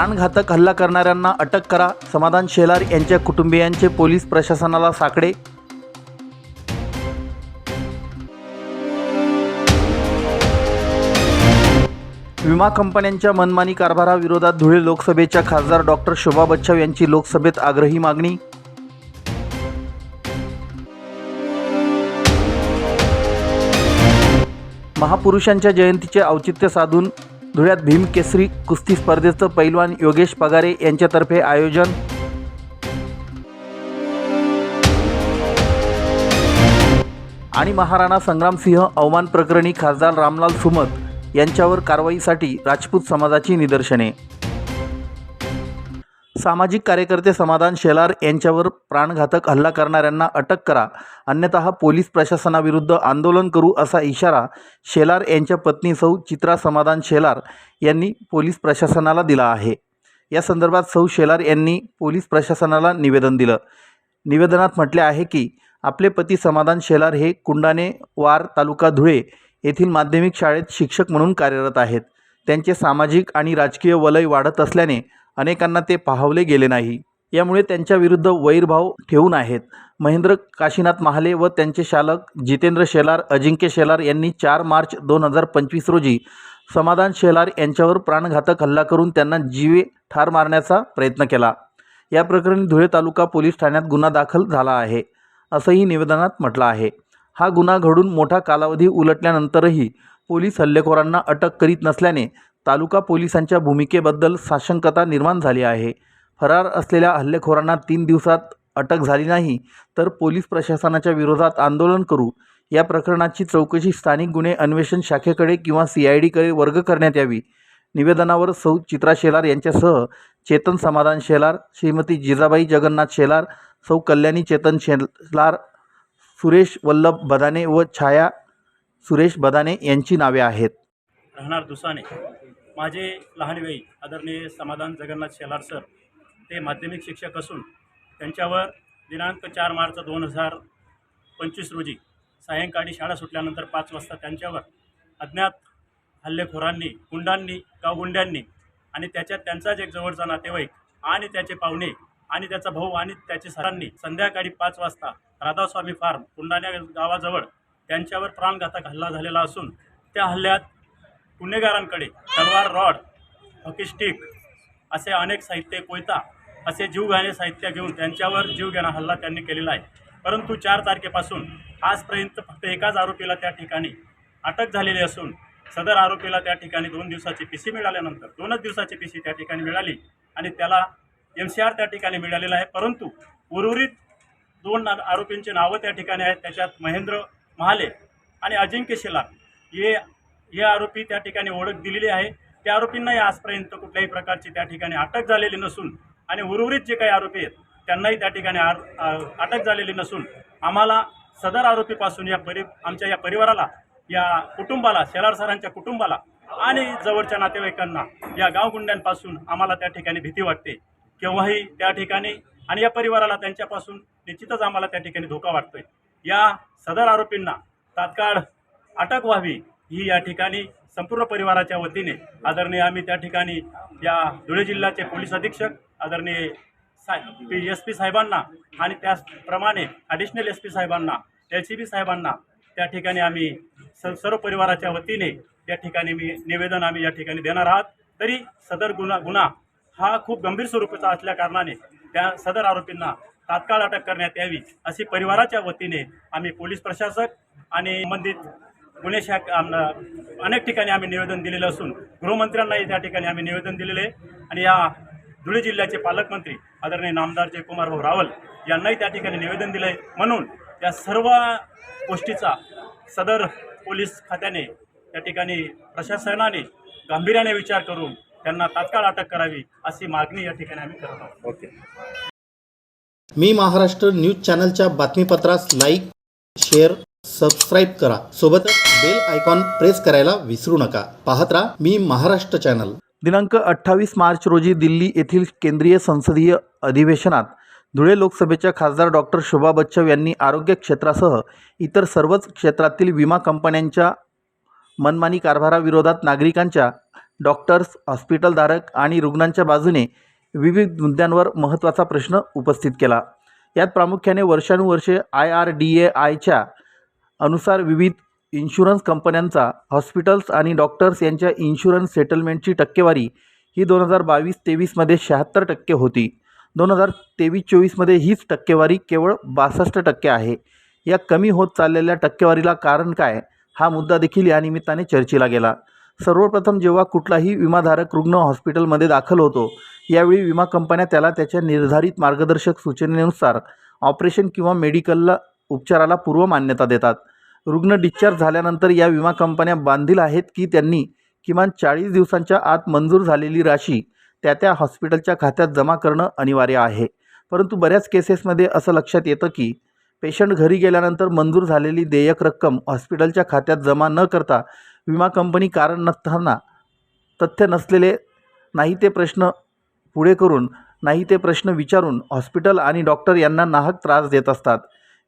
प्राणघातक हल्ला करणाऱ्यांना अटक करा. समाधान शेलार यांच्या कुटुंबियांचे पोलीस प्रशासनाला साकडे. विमा कंपन्यांच्या मनमानी कारभाराविरोधात धुळे लोकसभेच्या खासदार डॉक्टर शोभा बच्छाव यांची लोकसभेत आग्रही मागणी. महापुरुषांच्या जयंतीचे औचित्य साधून धुळ्यात भीम केसरी कुस्ती स्पर्धेचं पैलवान योगेश पगारे यांच्यातर्फे आयोजन. आणि महाराणा संग्रामसिंह अवमान प्रकरणी खासदार रामलाल सुमत यांच्यावर कारवाईसाठी राजपूत समाजाची निदर्शने. सामाजिक कार्यकर्ते समाधान शेलार यांच्यावर प्राणघातक हल्ला करणाऱ्यांना अटक करा. अन्यथा पोलीस प्रशासनाविरुद्ध आंदोलन करू असा इशारा शेलार यांच्या पत्नी सौ चित्रा समाधान शेलार यांनी पोलीस प्रशासनाला दिला आहे. या संदर्भात सौ शेलार यांनी पोलीस प्रशासनाला निवेदन दिलं. निवेदनात म्हटले आहे की आपले पती समाधान शेलार हे कुंडाने वार तालुका धुळे येथील माध्यमिक शाळेत शिक्षक म्हणून कार्यरत आहेत. त्यांचे सामाजिक आणि राजकीय वलय वाढत असल्याने अनेकांना ते पाहवले गेले नाही. यामुळे त्यांच्याविरुद्ध वैरभाव ठेवून आहेत. महेंद्र काशीनाथ महाले व त्यांचे शालक जितेंद्र शेलार अजिंक्य शेलार यांनी चार मार्च दोन हजार पंचवीस रोजी समाधान शेलार यांच्यावर प्राणघातक हल्ला करून त्यांना जीवे ठार मारण्याचा प्रयत्न केला. या प्रकरणी धुळे तालुका पोलीस ठाण्यात गुन्हा दाखल झाला आहे असंही निवेदनात म्हटलं आहे. हा गुन्हा घडून मोठा कालावधी उलटल्यानंतरही पोलीस हल्लेखोरांना अटक करीत नसल्याने तालुका पोलिसांच्या भूमिकेबद्दल साशंकता निर्माण झाली आहे. फरार असलेल्या हल्लेखोरांना तीन दिवसात अटक झाली नाही तर पोलीस प्रशासनाच्या विरोधात आंदोलन करू. या प्रकरणाची चौकशी स्थानिक गुन्हे अन्वेषण शाखेकडे किंवा सी आय डीकडे वर्ग करण्यात यावी. निवेदनावर सौ. चित्रा शेलार यांच्यासह चेतन समाधान शेलार श्रीमती जिजाबाई जगन्नाथ शेलार सौ. कल्याणी चेतन शेलार सुरेश वल्लभ बदाने व छाया सुरेश बदाने यांची नावे आहेत. राहणार दुसाने. माझे लहानवेळी आदरणीय समाधान जगन्नाथ शेलार सर ते माध्यमिक शिक्षक असून त्यांच्यावर दिनांक चार मार्च दोन हजार पंचवीस रोजी सायंकाळी शाळा सुटल्यानंतर पाच वाजता त्यांच्यावर अज्ञात हल्लेखोरांनी गुंडांनी गावगुंड्यांनी आणि त्याच्यात त्यांचाच एक जवळचा नातेवाईक आणि त्याचे पाहुणे आणि त्याचा भाऊ आणि त्याचे सरांनी संध्याकाळी पाच वाजता राधास्वामी फार्म कुंडाण्या गावाजवळ त्यांच्यावर प्राणघातक हल्ला झालेला असून त्या हल्ल्यात गुन्हेगारांकडे तलवार रॉड हॉकी स्टिक असे अनेक साहित्य कोयता असे जीवघाणे साहित्य घेऊन त्यांच्यावर जीवघेणा हल्ला त्यांनी केलेला आहे. परंतु चार तारखेपासून आजपर्यंत फक्त एकाच आरोपीला त्या ठिकाणी अटक झालेली असून सदर आरोपीला त्या ठिकाणी दोन दिवसाची पी सी मिळाल्यानंतर दोनच दिवसाची पी सी त्या ठिकाणी मिळाली आणि त्याला एम सी आर त्या ठिकाणी मिळालेला आहे. परंतु उर्वरित दोन ना- आरोपींची नावं त्या ठिकाणी आहेत. त्याच्यात महेंद्र महाले आणि अजिंक्य शेलार. हे हे आरोपी त्या ठिकाणी ओळख दिलेली आहे. त्या आरोपींनाही आजपर्यंत कुठल्याही प्रकारची त्या ठिकाणी अटक झालेली नसून आणि उर्वरित जे काही आरोपी आहेत त्यांनाही त्या ठिकाणी आर अटक झालेली नसून आम्हाला सदर आरोपीपासून या परि आमच्या या परिवाराला या कुटुंबाला शेलार सरांच्या कुटुंबाला आणि जवळच्या नातेवाईकांना या गावगुंड्यांपासून आम्हाला त्या ठिकाणी भीती वाटते. केव्हाही त्या ठिकाणी आणि या परिवाराला त्यांच्यापासून निश्चितच आम्हाला त्या ठिकाणी धोका वाटतोय. या सदर आरोपींना तात्काळ अटक व्हावी ही या ठिकाणी संपूर्ण परिवाराच्या वतीने आदरणीय आम्ही त्या ठिकाणी या धुळे जिल्ह्याचे पोलीस अधीक्षक आदरणीय सा पी एस पी साहेबांना आणि त्याचप्रमाणे ॲडिशनल एस पी साहेबांना एल सी बी साहेबांना त्या ठिकाणी आम्ही स सर्व परिवाराच्या वतीने त्या ठिकाणी मी निवेदन आम्ही या ठिकाणी देणार आहात. तरी सदर गुन्हा गुन्हा हा खूप गंभीर स्वरूपाचा असल्या कारणाने त्या सदर आरोपींना तात्काळ अटक करण्यात यावी अशी परिवाराच्या वतीने आम्ही पोलीस प्रशासक आणि संबंधित गुन्हे शाख आम- अनेक ठिकाणी आम्ही निवेदन दिलेलं असून गृहमंत्र्यांनाही त्या ठिकाणी आम्ही निवेदन दिलेले आहे. आणि या धुळे जिल्ह्याचे पालकमंत्री आदरणीय नामदार जयकुमार भाऊ रावल यांनाही त्या ठिकाणी निवेदन दिलं आहे म्हणून या सर्व गोष्टीचा सदर पोलीस खात्याने त्या ठिकाणी प्रशासनाने गांभीर्याने विचार करून त्यांना तात्काळ अटक करावी अशी मागणी या ठिकाणी आम्ही करत आहोत. ओके. मी महाराष्ट्र न्यूज चॅनलच्या बातमीपत्रास लाईक शेअर सबस्क्राईब करा. सोबतच बेल आयकॉन प्रेस करायला विसरू नका. पाहत राहा मी महाराष्ट्र चॅनल दिनांक अठ्ठावीस मार्च रोजी दिल्ली येथील केंद्रीय संसदीय अधिवेशनात धुळे लोकसभेच्या खासदार डॉक्टर शोभा बच्चव यांनी आरोग्य क्षेत्रासह इतर सर्वच क्षेत्रातील विमा कंपन्यांच्या मनमानी कारभाराविरोधात नागरिकांच्या डॉक्टर्स हॉस्पिटलधारक आणि रुग्णांच्या बाजूने विविध मुद्द्यांवर महत्त्वाचा प्रश्न उपस्थित केला. यात प्रामुख्याने वर्षानुवर्षे आय आर डी ए आयच्या अनुसार विविध इन्शुरन्स कंपन्यांचा हॉस्पिटल्स आणि डॉक्टर्स यांच्या इन्शुरन्स सेटलमेंटची टक्केवारी ही दोन हजार बावीस तेवीसमध्ये शहात्तर टक्के होती. दोन हजार तेवीस चोवीसमध्ये हीच टक्केवारी केवळ बासष्ट टक्के आहे. या कमी होत चाललेल्या टक्केवारीला कारण काय? हा मुद्दा देखील या निमित्ताने चर्चेला गेला. सर्वप्रथम जेव्हा कुठलाही विमाधारक रुग्ण हॉस्पिटलमध्ये दाखल होतो यावेळी विमा कंपन्या त्याला त्याच्या निर्धारित मार्गदर्शक सूचनेनुसार ऑपरेशन किंवा मेडिकलला उपचाराला पूर्व मान्यता देतात. रुग्ण डिस्चार्ज झाल्यानंतर या विमा कंपन्या बांधील आहेत की त्यांनी किमान चाळीस दिवसांच्या आत मंजूर झालेली राशी त्या त्या हॉस्पिटलच्या खात्यात जमा करणं अनिवार्य आहे. परंतु बऱ्याच केसेसमध्ये असं लक्षात येतं की पेशंट घरी गेल्यानंतर मंजूर झालेली देयक रक्कम हॉस्पिटलच्या खात्यात जमा न करता विमा कंपनी कारण नसताना तथ्य नसलेले नाही ते प्रश्न पुढे करून नाही ते प्रश्न विचारून हॉस्पिटल आणि डॉक्टर यांना नाहक त्रास देत असतात.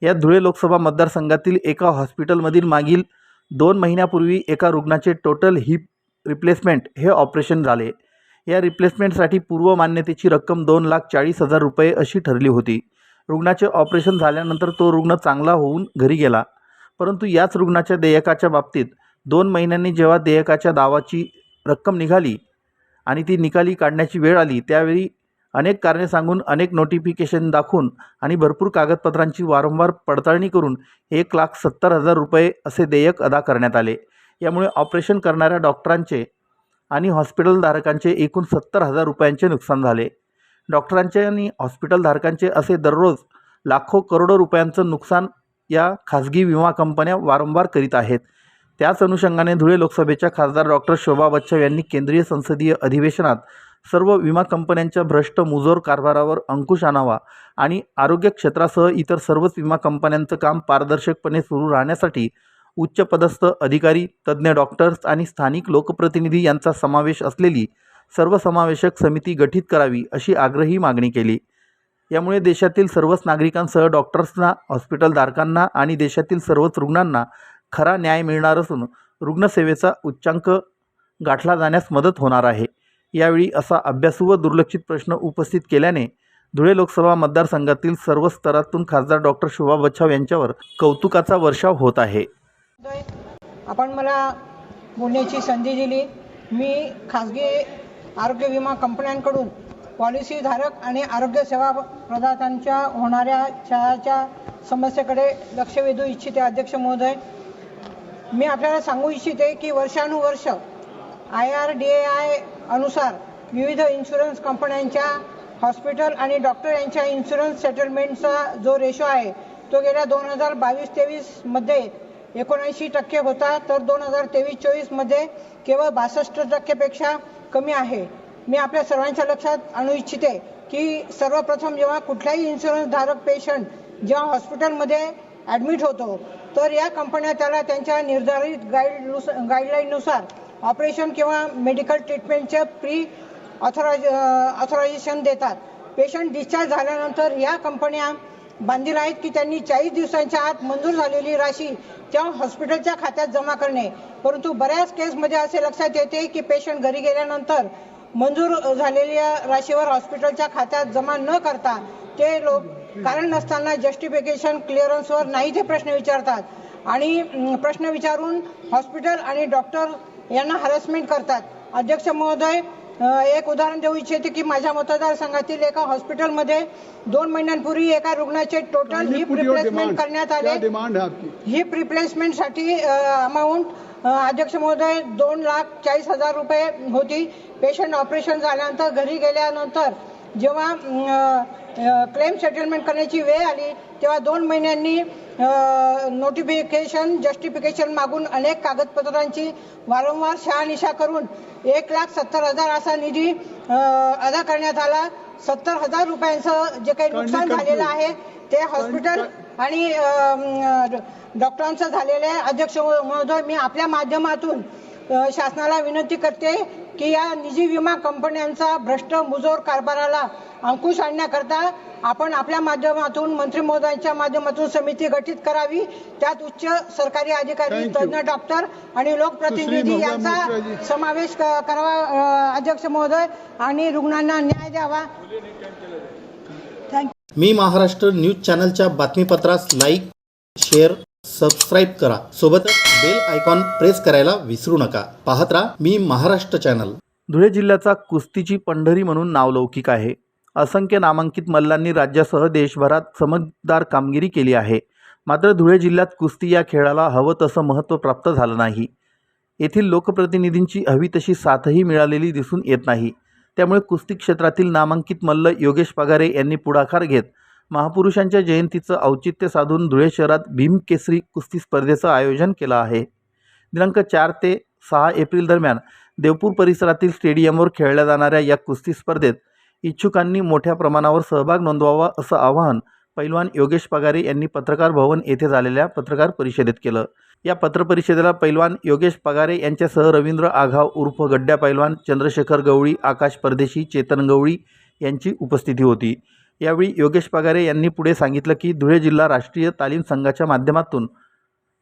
या धुळे लोकसभा मतदारसंघातील एका हॉस्पिटलमधील मागील दोन महिन्यापूर्वी एका रुग्णाचे टोटल हिप रिप्लेसमेंट हे ऑपरेशन झाले. या रिप्लेसमेंटसाठी पूर्व मान्यतेची रक्कम दोन लाख चाळीस हजार रुपये अशी ठरली होती. रुग्णाचे ऑपरेशन झाल्यानंतर तो रुग्ण चांगला होऊन घरी गेला. परंतु याच रुग्णाच्या देयकाच्या बाबतीत दोन महिन्यांनी जेव्हा देयकाच्या दावाची रक्कम निघाली आणि ती निकाली काढण्याची वेळ आली त्यावेळी अनेक कारणे सांगून अनेक नोटिफिकेशन दाखवून आणि भरपूर कागदपत्रांची वारंवार पडताळणी करून एक लाख सत्तर हजार रुपये असे देयक अदा करण्यात आले. यामुळे ऑपरेशन करणाऱ्या डॉक्टरांचे आणि हॉस्पिटलधारकांचे एकूण सत्तर हजार रुपयांचे नुकसान झाले. डॉक्टरांचे आणि हॉस्पिटलधारकांचे असे दररोज लाखो करोडो रुपयांचं नुकसान या खाजगी विमा कंपन्या वारंवार करीत आहेत. त्याच अनुषंगाने धुळे लोकसभेच्या खासदार डॉक्टर शोभा बच्चव यांनी केंद्रीय संसदीय अधिवेशनात सर्व विमा कंपन्यांच्या भ्रष्ट मुजोर कारभारावर अंकुश आणावा आणि आरोग्य क्षेत्रासह इतर सर्वच विमा कंपन्यांचं काम पारदर्शकपणे सुरू राहण्यासाठी उच्चपदस्थ अधिकारी तज्ज्ञ डॉक्टर्स आणि स्थानिक लोकप्रतिनिधी यांचा समावेश असलेली सर्वसमावेशक समिती गठीत करावी अशी आग्रही मागणी केली. यामुळे देशातील सर्वच नागरिकांसह डॉक्टर्सना हॉस्पिटलधारकांना आणि देशातील सर्वच रुग्णांना खरा न्याय मिळणार असून रुग्णसेवेचा उच्चांक गाठला जाण्यास मदत होणार आहे. यावेळी असा अभ्यासू व दुर्लक्षित प्रश्न उपस्थित केल्याने धुळे लोकसभा मतदारसंघातील सर्व स्तरातून खासदार डॉक्टर शोभा बच्छाव यांच्यावर कौतुकाचा वर्षाव होत आहे. आपण मला बोलण्याची संधी दिली. मी खाजगी आरोग्य विमा कंपन्यांकडून पॉलिसीधारक आणि आरोग्य सेवा प्रदात्यांच्या होणाऱ्या छळाच्या समस्येकडे लक्ष वेधू इच्छिते अध्यक्ष महोदय. मी आपल्याला सांगू इच्छिते की वर्षानुवर्ष I R D A I अनुसार विविध इन्शुरन्स कंपन्यांच्या हॉस्पिटल आणि डॉक्टर यांच्या इन्शुरन्स सेटलमेंटचा जो रेशो आहे तो गेल्या दोन हजार बावीस तेवीसमध्ये एकोणऐंशी टक्के होता तर दोन हजार तेवीस चोवीसमध्ये केवळ बासष्ट टक्केपेक्षा कमी आहे. मी आपल्या सर्वांच्या लक्षात आणू इच्छिते की सर्वप्रथम जेव्हा कुठलाही इन्शुरन्स धारक पेशंट जेव्हा हॉस्पिटलमध्ये ॲडमिट होतो तर या कंपन्या त्याला त्यांच्या निर्धारित गाईड गाईडलाईननुसार ऑपरेशन किंवा मेडिकल ट्रीटमेंटच्या प्री ऑथरायझ ऑथरायझेशन देतात. पेशंट डिस्चार्ज झाल्यानंतर या कंपन्या बांधील आहेत की त्यांनी चाळीस दिवसांच्या आत मंजूर झालेली राशी त्या हॉस्पिटलच्या खात्यात जमा करणे. परंतु बऱ्याच केसमध्ये असे लक्षात येते की पेशंट घरी गेल्यानंतर मंजूर झालेल्या राशीवर हॉस्पिटलच्या खात्यात जमा न करता ते लोक कारण नसताना जस्टिफिकेशन क्लिअरन्सवर नाही ते प्रश्न विचारतात. आणि प्रश्न विचारून हॉस्पिटल आणि डॉक्टर यांना हॅरेसमेंट करतात. अध्यक्ष महोदय एक उदाहरण देऊ इच्छिते की माझ्या मतदारसंघातील एका हॉस्पिटलमध्ये दोन महिन्यांपूर्वी एका रुग्णाचे टोटल हिप रिप्लेसमेंट. करण्यात आले. हिप रिप्लेसमेंटसाठी अमाऊंट अध्यक्ष महोदय दोन लाख चाळीस हजार रुपये होती. पेशंट ऑपरेशन झाल्यानंतर घरी गेल्यानंतर जेव्हा क्लेम सेटलमेंट करण्याची वेळ आली तेव्हा दोन महिन्यांनी नोटिफिकेशन जस्टिफिकेशन मागून अनेक कागदपत्रांची वारंवार शहानिशा करून एक लाख सत्तर हजार असा निधी अदा करण्यात आला सत्तर हजार रुपयांचं जे काही नुकसान झालेलं. आहे ते हॉस्पिटल आणि डॉक्टरांचं झालेलं आहे अध्यक्ष महोदय मी आपल्या माध्यमातून शासनाला विनंती करते की या निजी विमा कंपन्यांचा भ्रष्ट मुजोर कारभाराला अंकुश आणण्याकरता आपण आपल्या माध्यमातून मंत्री महोदयांच्या माध्यमातून समिती गठीत करावी. त्यात उच्च सरकारी अधिकारी तज्ज्ञ डॉक्टर आणि लोकप्रतिनिधी यांचा समावेश करावा अध्यक्ष महोदय आणि रुग्णांना न्याय द्यावा. थँक्यू मी महाराष्ट्र न्यूज चॅनलच्या बातमीपत्रास लाईक शेअर सबस्क्राईब करा. सोबतच बेल आयकॉन प्रेस करायला विसरू नका. पाहत राहा मी महाराष्ट्र चॅनल धुळे जिल्ह्याचा कुस्तीची पंढरी म्हणून नावलौकिक आहे. असंख्य नामांकित मल्लांनी राज्यासह देशभरात चमकदार कामगिरी केली आहे. मात्र धुळे जिल्ह्यात कुस्ती या खेळाला हवं तसं महत्त्व प्राप्त झालं नाही. येथील लोकप्रतिनिधींची हवी तशी साथही मिळालेली दिसून येत नाही. त्यामुळे कुस्ती क्षेत्रातील नामांकित मल्ल योगेश पगारे यांनी पुढाकार घेत महापुरुषांच्या जयंतीचं औचित्य साधून धुळे शहरात भीम केसरी कुस्ती स्पर्धेचं आयोजन केलं आहे. दिनांक चार ते सहा एप्रिल दरम्यान देवपूर परिसरातील स्टेडियमवर खेळल्या जाणाऱ्या या कुस्ती स्पर्धेत इच्छुकांनी मोठ्या प्रमाणावर सहभाग नोंदवावा असं आवाहन पैलवान योगेश पगारे यांनी पत्रकार भवन येथे झालेल्या पत्रकार परिषदेत केलं. या पत्रपरिषदेला पैलवान योगेश पगारे यांच्यासह रवींद्र आघाव उर्फ गड्ड्या पैलवान चंद्रशेखर गवळी आकाश परदेशी चेतन गवळी यांची उपस्थिती होती. यावेळी योगेश पगारे यांनी पुढे सांगितलं की धुळे जिल्हा राष्ट्रीय तालीम संघाच्या माध्यमातून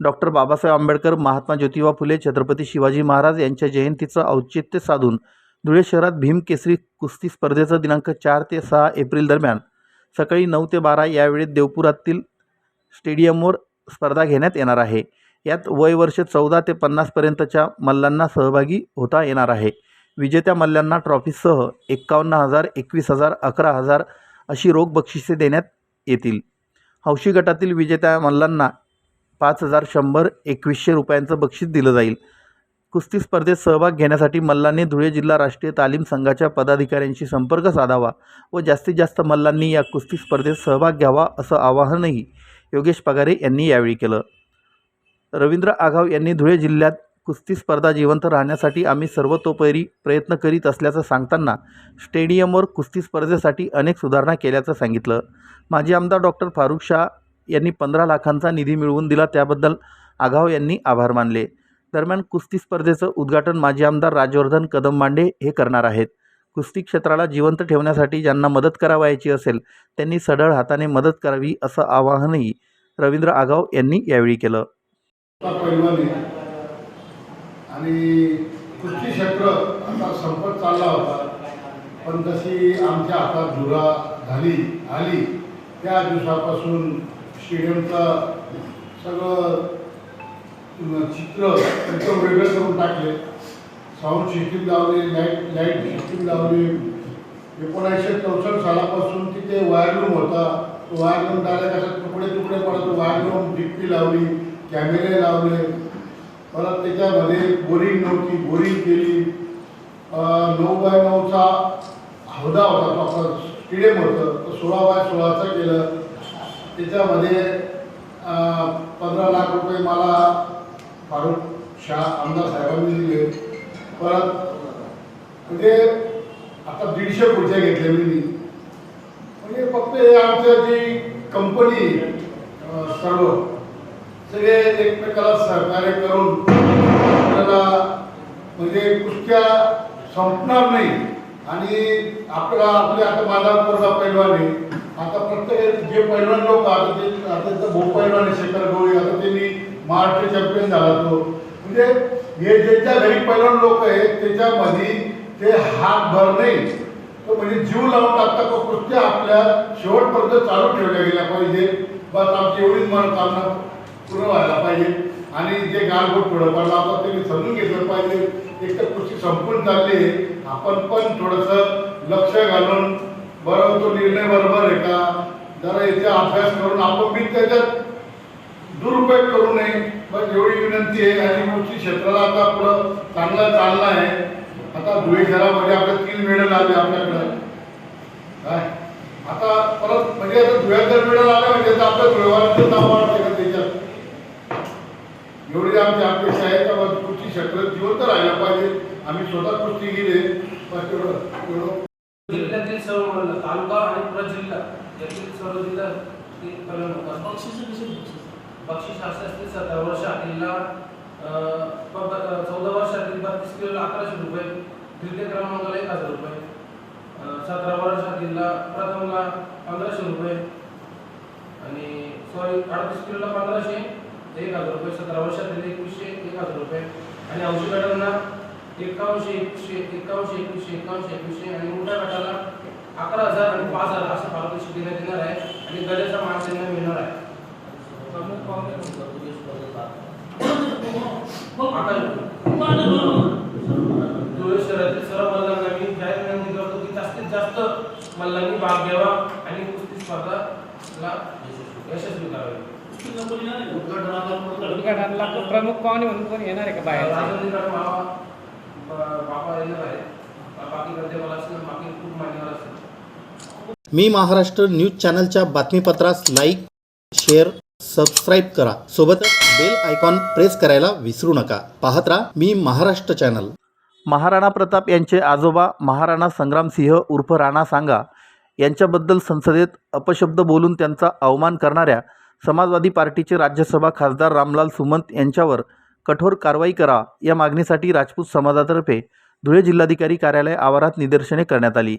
डॉक्टर बाबासाहेब आंबेडकर महात्मा ज्योतिबा फुले छत्रपती शिवाजी महाराज यांच्या जयंतीचं औचित्य साधून धुळे शहरात भीम केसरी कुस्ती स्पर्धेचं दिनांक चार ते सहा एप्रिल दरम्यान सकाळी नऊ ते बारा यावेळेत देवपुरातील स्टेडियमवर स्पर्धा घेण्यात येणार आहे. यात वय वर्ष चौदा ते पन्नासपर्यंतच्या मल्लांना सहभागी होता येणार आहे. विजेत्या मल्ल्यांना ट्रॉफीसह एक्कावन्न हजार एकवीस हजार अकरा हजार अशी रोख बक्षिसे देण्यात येतील. हौशी गटातील विजेत्या मल्लांना पाच हजार शंभर एकवीसशे रुपयांचं बक्षीस दिलं जाईल. कुस्ती स्पर्धेत सहभाग घेण्यासाठी मल्लांनी धुळे जिल्हा राष्ट्रीय तालीम संघाच्या पदाधिकाऱ्यांशी संपर्क साधावा व जास्तीत जास्त मल्लांनी या कुस्ती स्पर्धेत सहभाग घ्यावा असं आवाहनही योगेश पगारे यांनी यावेळी केलं. रवींद्र आघाव यांनी धुळे जिल्ह्यात कुस्ती स्पर्धा जिवंत राहण्यासाठी आम्ही सर्वतोपरी प्रयत्न करीत असल्याचं सांगताना स्टेडियमवर कुस्ती स्पर्धेसाठी अनेक सुधारणा केल्याचं सांगितलं. माजी आमदार डॉक्टर फारुख शाह यांनी पंधरा लाखांचा निधी मिळवून दिला त्याबद्दल आघाव यांनी आभार मानले. दरम्यान कुस्ती स्पर्धेचं उद्घाटन माजी आमदार राजवर्धन कदम मांडे हे करणार आहेत. कुस्ती क्षेत्राला जिवंत ठेवण्यासाठी ज्यांना मदत करावयाची असेल त्यांनी सढळ हाताने मदत करावी असं आवाहनही रवींद्र आगाव यांनी यावेळी केलं. आणि कुस्ती क्षेत्र आता संपत चालला होता. पण तशी आमच्या हातात धुरा झाली आली. त्या दिवसापासून स्टेडियमचं सगळं चित्र एकदम वेगळं करून टाकले. साऊंड सिस्टीम लावली लाइट लाइट सिस्टीम लावली. एकोणीसशे चौसष्ट सालापासून तिथे वायरलूम होता. तो वायरलूम रूम कसं तुकडे तुकडे पडत वायरलूम डिप्पी लावली कॅमेरे लावले. परत त्याच्यामध्ये बोरिंग नव्हती बोरिंग केली. नऊ बाय नऊचा हौदा होता तो आपला स्टेडियम होतं. तो सोळा बाय सोळाचं केलं. त्याच्यामध्ये पंधरा लाख रुपये मला फारुख शाह आमदार साहेबांनी दिले. परत म्हणजे आता दीडशे खुर्च्या घेतल्या मी. म्हणजे फक्त हे आमच्या जी कंपनी सर्व. सगळे एकमेकाला सहकार्य करून आपल्याला म्हणजे कुस्त्या संपणार नाही. आणि आपल्याला आपले आता माझा पैलवान. आहे आता प्रत्येक जे पैलवान लोक आता ते आता तर भाऊ पैलवान आहे शेखर गवळी आता त्यांनी महाराष्ट्र चॅम्पियन झाला तो. म्हणजे हे ज्यांच्या घरी पैलवान लोक आहेत त्याच्यामध्ये ते हात भर नाही. तो म्हणजे जीव लावून टाकता तो कृत्य आपल्या शेवटपर्यंत चालू ठेवल्या गेल्या पाहिजे. बस आमची एवढीच मनोकामना पूर्ण व्हायला पाहिजे. आणि जे गालबोट थोडं पडलं आपण त्यांनी समजून घेतलं पाहिजे. एक तर कृषी संपून चालली आहे. आपण पण थोडंसं लक्ष घालून बरोबर तो निर्णय बरोबर आहे का? जरा याचा अभ्यास करून आपण बी त्याच्यात दुरुपयोग करू नये. बस एवढी विनंती आहे. आणि कृषी क्षेत्राला आता पुढं चांगला चालला आहे. आता धुळे शहरामध्ये आपल्या तीन मेडल आले आपल्याकडं. काय? आता परत म्हणजे आता धुळ्यात जर मेडल आले म्हणजे आपल्या धुळेवारांचं नाव वाढते एवढी आमची अपेक्षा आहे का बाबा कुस्ती क्षेत्र जिवंत राहायला पाहिजे. आम्ही स्वतः कुस्ती गेले बस एवढं एवढं. जिल्ह्यातील सर्व मंडळ तालुका आणि पुरा जिल्हा यातील सर्व जिल्हा ते कलम होतात बक्षीस असे असते सतरा वर्ष वर्षातील चौदा वर्षातील बत्तीस किलो अकराशे रुपये द्वितीय क्रमांकाला एक हजार रुपये सतरा सतरा वर्षातील प्रथमला पंधराशे रुपये आणि सॉरी अडतीस किलोला पंधराशे एक हजार रुपये सतरा वर्षातील एकवीसशे एक हजार रुपये. आणि औषध गटांना एकावनशे एकशे एकावन्नशे एकवीसशे एकावशे एकवीसशे आणि मोठ्या गटाला अकरा हजार आणि पाच हजार असं पारितोषिक देण्यात येणार आहे आणि गरजेचा मान त्यांना मिळणार आहे. धुळे शहरातील सर्व मल्लांना मी जाहीर विनंती करतो की जास्तीत जास्त मल्लांनी भाग घ्यावा आणि कुस्ती स्पर्धाला यशस्वी करावी. उद्घाटनाला प्रमुख पाहुणे म्हणून कोण येणार आहे का बाहेर? बाबा येणार आहे मी महाराष्ट्र न्यूज चॅनलच्या बातमीपत्रास लाईक शेअर सबस्क्राईब करा. सोबतच बेल आयकॉन प्रेस करायला विसरू नका. पाहत राहा मी महाराष्ट्र चॅनल. महाराणा प्रताप यांचे आजोबा महाराणा संग्रामसिंह उर्फ राणा सांगा यांच्याबद्दल संसदेत अपशब्द बोलून त्यांचा अवमान करणाऱ्या समाजवादी पार्टीचे राज्यसभा खासदार रामलाल सुमंत यांच्यावर कठोर कारवाई करा या मागणीसाठी राजपूत समाजातर्फे धुळे जिल्हाधिकारी कार्यालय आवारात निदर्शने करण्यात आली.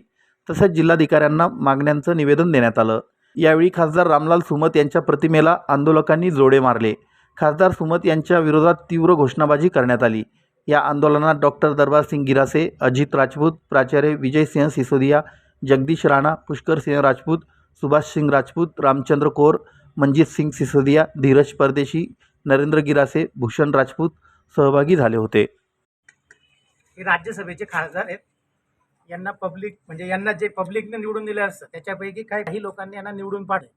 तसेच जिल्हाधिकाऱ्यांना मागण्यांचं निवेदन देण्यात आलं. यावेळी खासदार रामलाल सुमत यांच्या प्रतिमेला आंदोलकांनी जोडे मारले. खासदार सुमत यांच्या विरोधात तीव्र घोषणाबाजी करण्यात आली. या आंदोलनात डॉक्टर दरबारसिंग गिरासे अजित राजपूत प्राचार्य विजयसिंह सिसोदिया जगदीश राणा पुष्करसिंह राजपूत सुभाषसिंग राजपूत रामचंद्र कोर मनजित सिंग सिसोदिया धीरज परदेशी नरेंद्र गिरासे भूषण राजपूत सहभागी झाले होते. हे राज्यसभेचे खासदार आहेत. यांना पब्लिक म्हणजे यांना जे पब्लिकने निवडून दिलं असतं त्याच्यापैकी काही काही लोकांनी यांना निवडून पाठवले.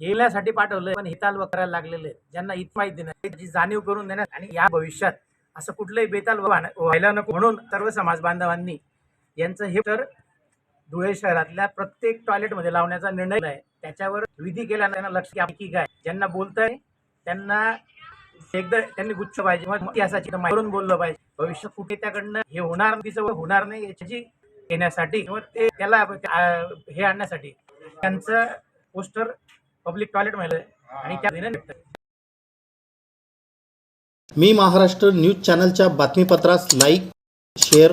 हेल्यासाठी पाठवलं पण हिताल करायला लागलेले आहेत. ज्यांना इत माहिती नाही त्याची जाणीव करून देण्यात आणि या भविष्यात असं कुठलंही बेताल व्हायला नको. म्हणून सर्व समाज बांधवांनी यांचं हे तर धुळे शहरातल्या प्रत्येक टॉयलेटमध्ये लावण्याचा निर्णय आहे. त्याच्यावर विधी केला त्यांना लक्ष की काय ज्यांना बोलतंय त्यांना एकदा त्यांनी गुच्छ पाहिजे. इतिहासाची माहिती बोललं पाहिजे. भविष्य कुठे त्याकडनं हे होणार तिचं होणार नाही याची येण्यासाठी किंवा ते त्याला हे आणण्यासाठी त्यांचं पोस्टर पब्लिक टॉयलेट मिळालं आणि त्या दिनं मी महाराष्ट्र न्यूज चॅनलच्या बातमीपत्रास लाईक शेअर